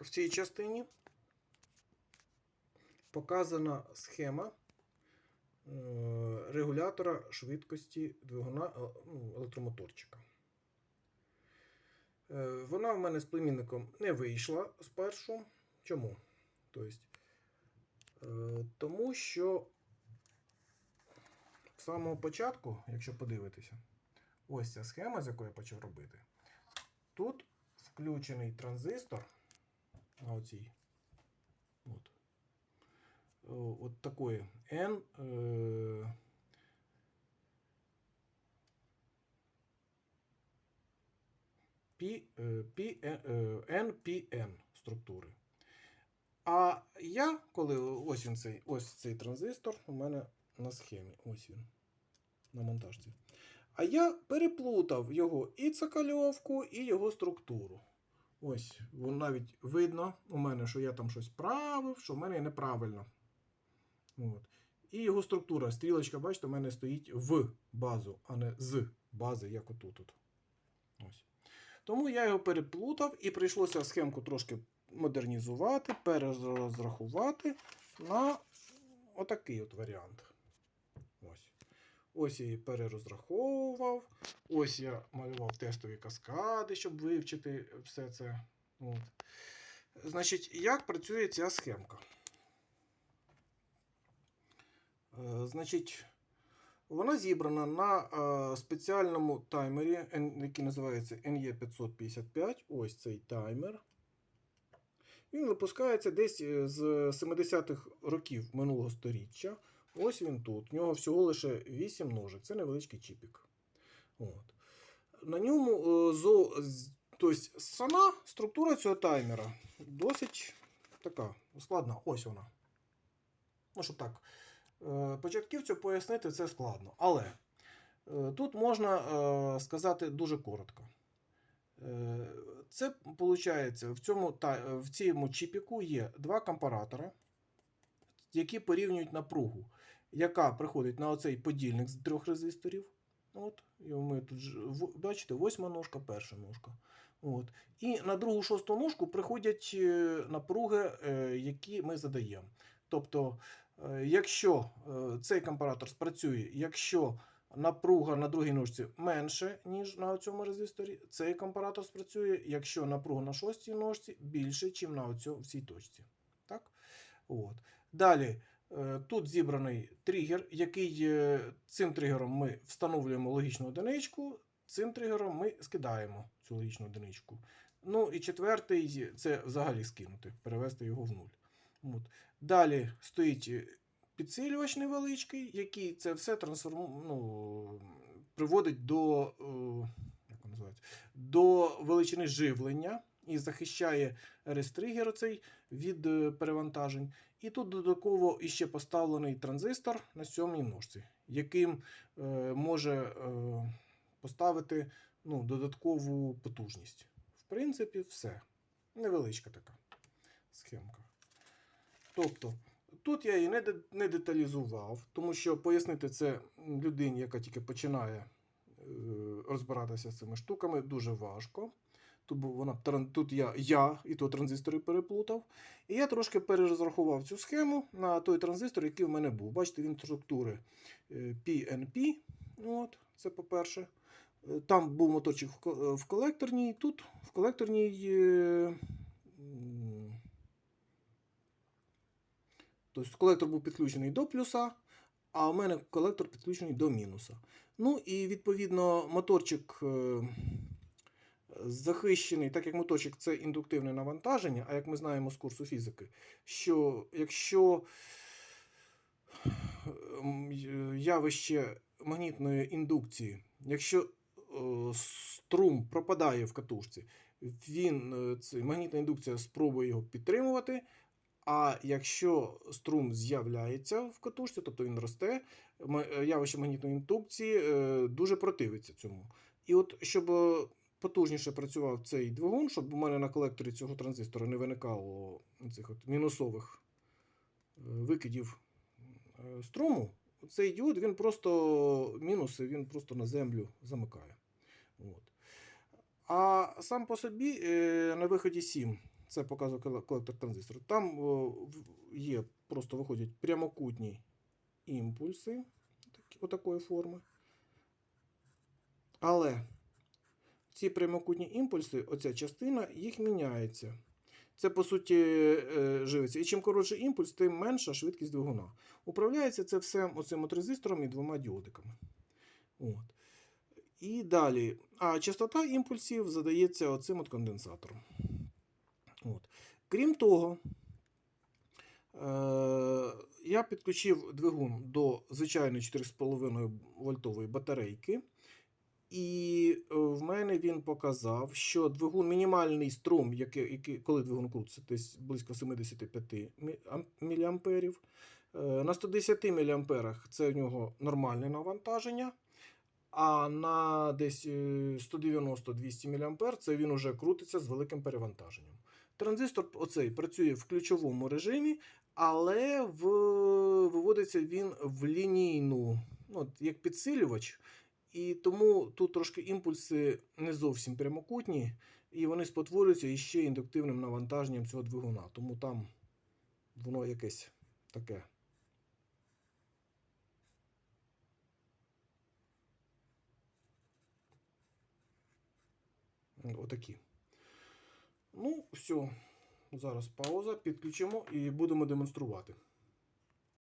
в цій частині показана схема е, регулятора швидкості двигуна е, ну, електромоторчика. Е, Вона в мене з племінником не вийшла спершу. Чому? Тобто, тому що з самого початку, якщо подивитися, ось ця схема, з якої я почав робити. Тут включений транзистор на оцій. От. От такої N. Е, P, е, P, NPN структури. А я, коли ось він цей, ось цей транзистор у мене на схемі. Ось він. На монтажці. А я переплутав його і цокольовку, і його структуру. Ось, вон навіть видно у мене, що я там щось правив, що в мене неправильно. От. І його структура, стрілочка, бачите, у мене стоїть в базу, а не з бази, як отут. От. Ось. Тому я його переплутав і прийшлося схемку трошки модернізувати, перерозрахувати на отакий от варіант. Ось. Ось я її перерозраховував. Ось я малював тестові каскади, щоб вивчити все це. От. Значить, як працює ця схемка? Е, Значить, вона зібрана на е, спеціальному таймері, який називається NE555. Ось цей таймер. Він випускається десь е, з 70-х років минулого століття. Ось він тут. В нього всього лише 8 ножик. Це невеличкий чіпік. От. На ньому е, тобто, сама структура цього таймера досить така складна. Ось вона. Ну, щоб так. е, Початківцю пояснити це складно. Але е, тут можна сказати дуже коротко. Це виходить, в цьому, в цьому чіпіку є два компаратора, які порівнюють напругу, яка приходить на оцей подільник з трьох резисторів. От, і ми тут бачите, восьма ножка, перша ножка. От. І на другу шосту ножку приходять е, напруги, е, які ми задаємо. Тобто, е, якщо цей компаратор спрацює, якщо напруга на другій ножці менше, ніж на цьому резисторі, цей компаратор спрацює, якщо напруга на шостій ножці більше, ніж на в цій точці. Так? От. Далі. Е, Тут зібраний тригер, який е, цим тригером ми встановлюємо логічну одиничку, цим тригером ми скидаємо цю логічну одиничку. Ну і четвертий це взагалі скинути, перевести його в нуль. От. Далі стоїть е, підсилювач невеличкий, який це все трансформ... ну, приводить до, як називається, до величини живлення і захищає RS-тригер оцей від е, перевантажень. І тут додатково іще поставлений транзистор на сьомій ножці, яким е, може е, поставити ну, додаткову потужність. В принципі, все. Невеличка така схемка. Тобто, тут я її не, не деталізував, тому що пояснити це людині, яка тільки починає е, розбиратися з цими штуками, дуже важко. Тут, був вона, тут я, я і то транзистори переплутав. І я трошки перерозрахував цю схему на той транзистор, який в мене був. Бачите, він структури е, PNP. От, це по-перше. Е, Там був моторчик в колекторній, тут в колекторній. е, Тобто колектор був підключений до плюса, а у мене колектор підключений до мінуса. Ну і відповідно моторчик е, захищений, так як моторчик це індуктивне навантаження, а як ми знаємо з курсу фізики, що якщо явище магнітної індукції, якщо е, струм пропадає в катушці, він, е, цей, магнітна індукція спробує його підтримувати. А якщо струм з'являється в катушці, тобто він росте, е, явище магнітної індукції дуже противиться цьому. І от щоб потужніше працював цей двигун, щоб у мене на колекторі цього транзистора не виникало цих от мінусових е, викидів е, струму, цей діод він просто мінуси, він просто на землю замикає. От. А сам по собі е, на виході 7 Це показує колектор транзистору. Там є, просто виходять прямокутні імпульси отакої форми. Але ці прямокутні імпульси, оця частина, їх міняється. Це, по суті, е, живиться. І чим коротший імпульс, тим менша швидкість двигуна. Управляється це все оцим от резистором і двома діодиками. От. І далі. А частота імпульсів задається оцим от конденсатором. От. Крім того, е- я підключив двигун до звичайної 4,5 вольтової батарейки. І е, в мене він показав, що двигун мінімальний струм, який, який, коли двигун крутиться, десь близько 75 мі- міліамперів. Е, На 110 міліамперах це в нього нормальне навантаження. А на десь е, 190-200 мА це він уже крутиться з великим перевантаженням. Транзистор оцей працює в ключовому режимі, але в, виводиться він в лінійну, ну, як підсилювач. І тому тут трошки імпульси не зовсім прямокутні, і вони спотворюються іще індуктивним навантаженням цього двигуна. Тому там воно якесь таке. Отакі. Ну, все. Зараз пауза, підключимо і будемо демонструвати.